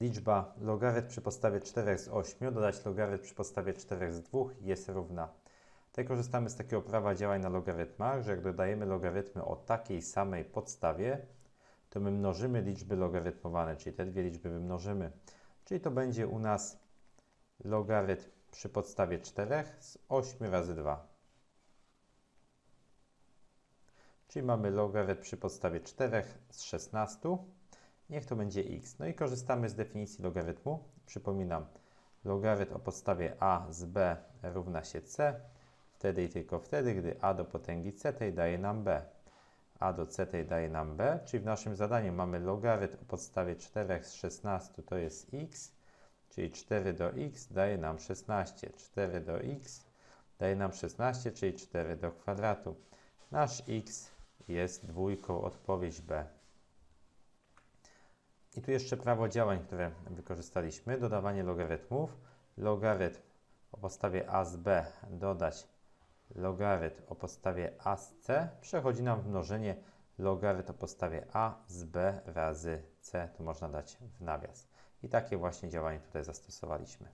Liczba logarytm przy podstawie 4 z 8 dodać logarytm przy podstawie 4 z 2 jest równa. Tutaj korzystamy z takiego prawa działań na logarytmach, że jak dodajemy logarytmy o takiej samej podstawie, to my mnożymy liczby logarytmowane, czyli te dwie liczby wymnożymy. Czyli to będzie u nas logarytm przy podstawie 4 z 8 razy 2. Czyli mamy logarytm przy podstawie 4 z 16. Niech to będzie x. No i korzystamy z definicji logarytmu. Przypominam, logarytm o podstawie a z b równa się c. Wtedy i tylko wtedy, gdy a do potęgi c tej daje nam b. a do c tej daje nam b, czyli w naszym zadaniu mamy logarytm o podstawie 4 z 16 to jest x, czyli 4 do x daje nam 16. 4 do x daje nam 16, czyli 4 do kwadratu. Nasz x jest dwójką, odpowiedź B. I tu jeszcze prawo działań, które wykorzystaliśmy. Dodawanie logarytmów. Logarytm o podstawie a z b dodać logarytm o podstawie a z c. Przechodzi nam w mnożenie logarytm o podstawie a z b razy c. To można dać w nawias. I takie właśnie działanie tutaj zastosowaliśmy.